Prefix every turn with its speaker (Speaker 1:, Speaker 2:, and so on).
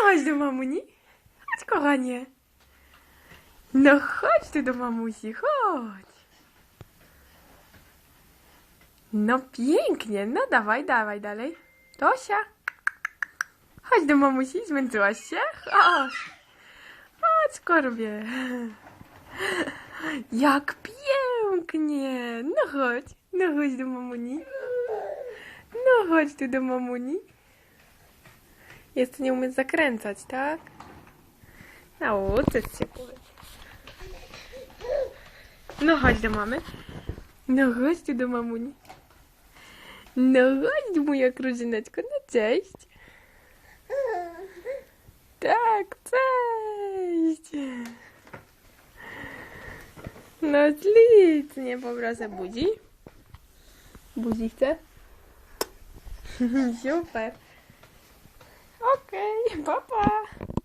Speaker 1: Chodź do mamuni. Chodź, kochanie. No chodź tu do mamusi, chodź. No pięknie, no dawaj, dawaj dalej. Tosia. Chodź do mamusi, zmęczyłaś się? Chodź. Chodź, skorbie. Jak pięknie. No chodź, no chodź do mamuni. No chodź tu do mamuni. Jest nie umieć zakręcać, tak? Nauczyć się powiedz. No chodź do mamy. No chodź tu do mamuni. No chodź moja krużyneczko, no cześć. Tak, cześć. No ślicznie, poproszę budzi. Budzi chce? Super. papá.